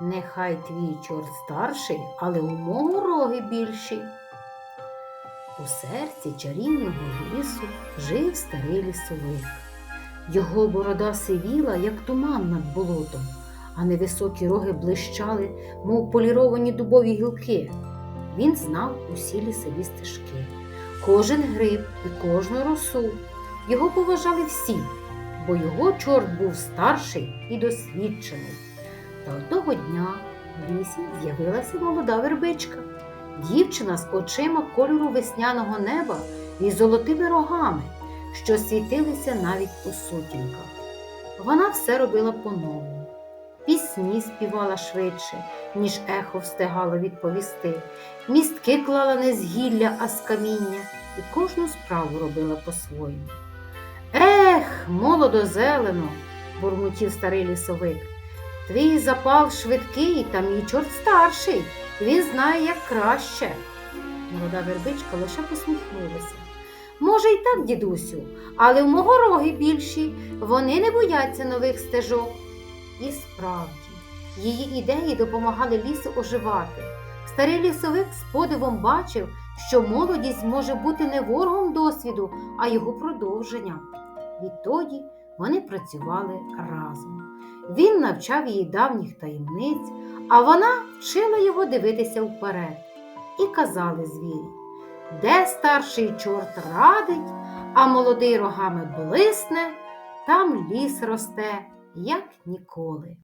Нехай твій чорт старший, але у мого роги більші. У серці чарівного лісу жив старий лісовик. Його борода сивіла, як туман над болотом, а невисокі роги блищали, мов поліровані дубові гілки. Він знав усі лісові стежки, кожен гриб і кожну росу. Його поважали всі, бо його чорт був старший і досвідчений. Та одного дня в лісі з'явилася молода вербичка, дівчина з очима кольору весняного неба і золотими рогами, що світилися навіть у сутінках. Вона все робила по-новому. Пісні співала швидше, ніж ехо встигало відповісти, містки клала не з гілля, а з каміння, і кожну справу робила по-своєму. Ех, молодо зелено, бурмотів старий лісовик. Твій запал швидкий, та мій чорт старший. Він знає, як краще. Молода вербичка лише посміхнулася. Може, й так, дідусю, але в мого роги більші, вони не бояться нових стежок. І справді, її ідеї допомагали лісу оживати. Старий лісовик з подивом бачив, що молодість може бути не ворогом досвіду, а його продовженням. Відтоді вони працювали разом. Він навчав її давніх таємниць, а вона вчила його дивитися вперед. І казали звірі, де старший чорт радить, а молодий рогами блисне, там ліс росте, як ніколи.